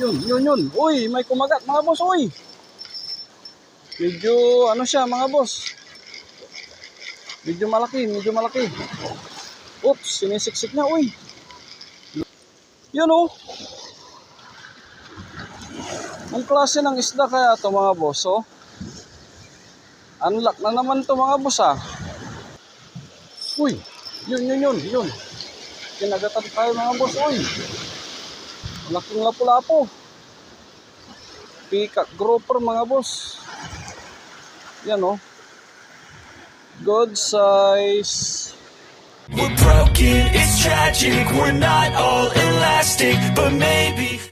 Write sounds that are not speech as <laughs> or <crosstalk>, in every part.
Yun, yun, yun. Uy, may kumagat mga boss, uy. Medyo ano siya mga boss. Medyo malaki, medyo malaki. Oops, sinisiksik niya, uy. Yun oh. Ang klase ng isda kaya to mga boss, oh. Unlock na naman to mga boss, ah. Uy, yun, yun, yun, yun. Kinagatan tayo mga boss, uy. Laking lapu-lapo. Peacock grouper mga boss. Yan oh. Good size. We're broken, it's tragic. We're not all elastic, but maybe.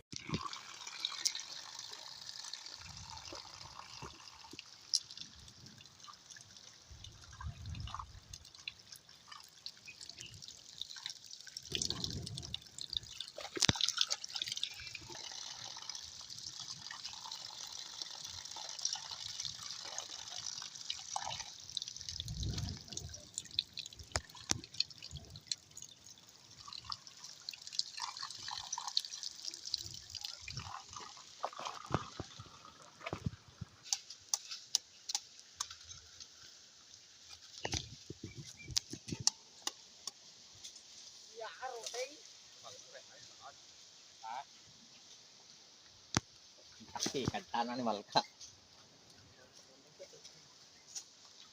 Kasi kanta ni Malka.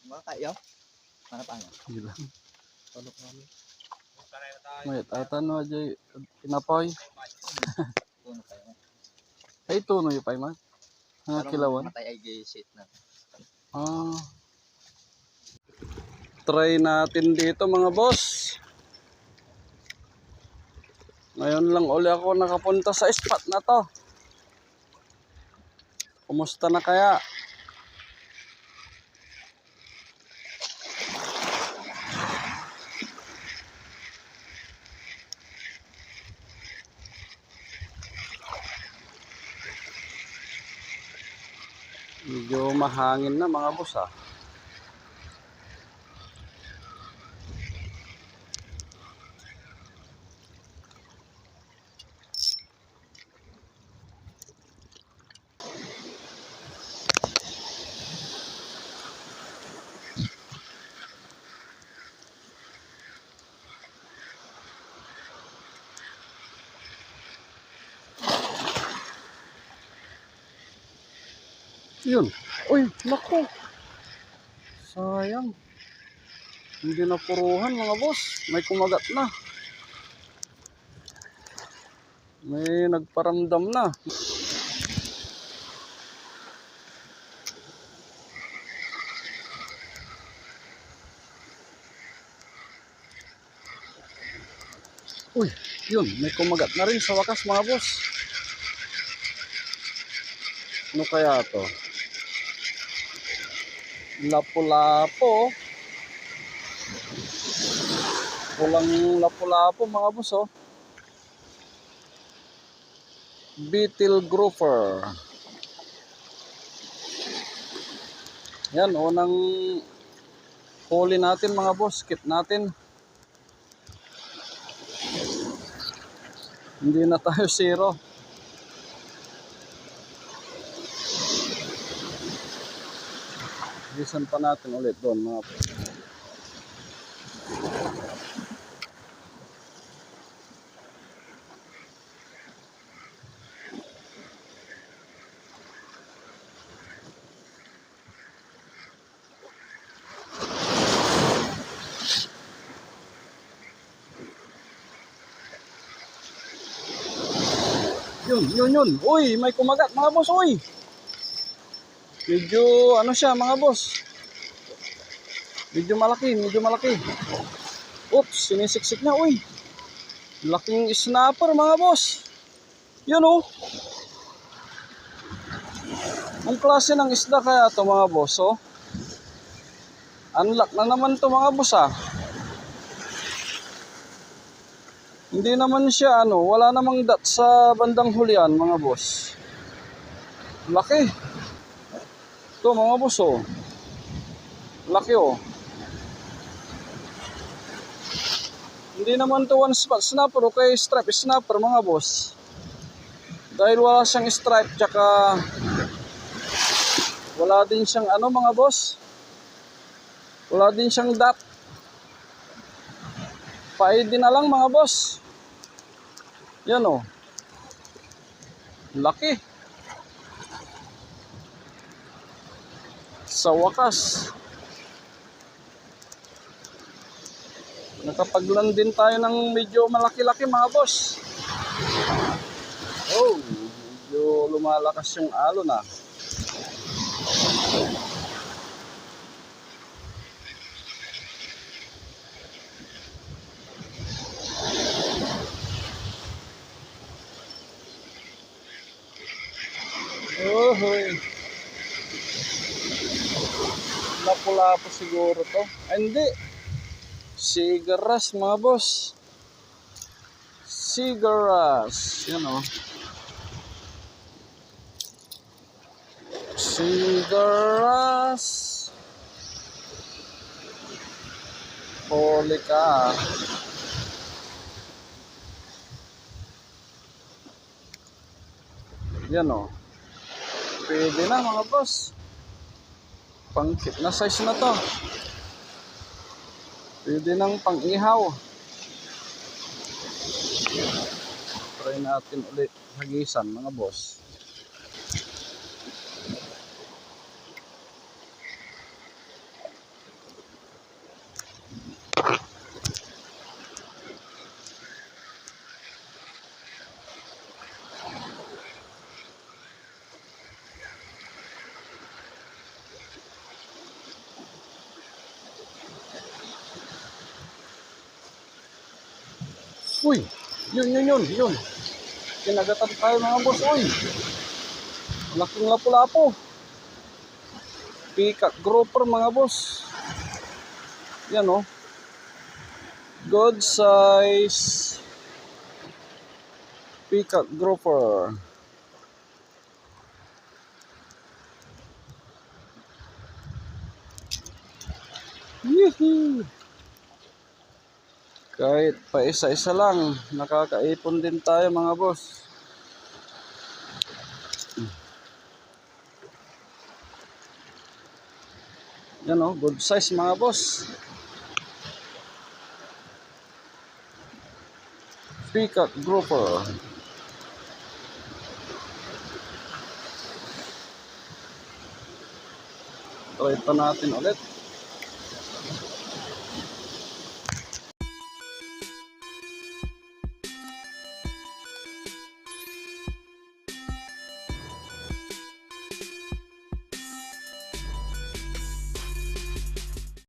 Malka yo. Mana pa nga? Gila. Tulog kami. May tatan mo aja kayo. Ay tuno yung pay man. Parang kilawan. Matay ay gay shit na. Ah. Try natin dito mga boss. Ngayon lang uli ako nakapunta sa spot na to. Kumusta na kaya? Medyo mahangin na mga boss ah. Yun. Uy, naku. Sayang. Hindi na puruhan mga boss. May kumagat na. May nagparamdam na. Uy, yun. May kumagat na rin sa wakas mga boss. Ano kaya to? Lapu-lapo. Pulang lapu-lapo mga boss oh. Beetle grouper. Yan, unang huli natin mga boss. Skip natin. Hindi na tayo <laughs> zero. Bisan pa natin ulit doon mga boss. Yun, yun, yun. Uy, may kumagat mga boss, uy. Medyo ano siya mga boss. Medyo malaki, medyo malaki. Oops, sinisiksik na, uy. Laking snapper mga boss. Yun oh. Ang klase ng isda kaya to mga boss, oh. Unlock na naman to mga boss, ah. Hindi naman siya ano, wala namang dot sa bandang hulian mga boss. Laki. Ito mga boss oh. Laki oh. Hindi naman to one spot snapper o kay strap snapper mga boss. Dahil wala siyang stripe, tsaka wala din siyang ano mga boss. Wala din siyang dot. Paid din na lang mga boss. Yan o. Laki. Sa wakas. Nakapaglan din tayo ng medyo malaki-laki mga boss. Oh, medyo lumalakas yung alon ah. Oh, hoy. Lapu-lapu siguro to. Ay, hindi. Sigaras mga boss. Sigaras. Yan o. Sigaras. Huli ka. Yan o. Pwede na mga boss. Pangkit na size na to. Pwede nang pang-ihaw. Try natin ulit hagisan mga boss. Uy! Yun, yun, yun, yun. Kinagatan tayo mga boss, uy. Laking lapu-lapo. Peacock grouper mga boss. Yan oh. Good size. Peacock grouper. Yee Kahit pa isa-isa lang, nakakaipon din tayo mga boss. Yan o, good size mga boss. Peacock grouper. Try pa natin ulit.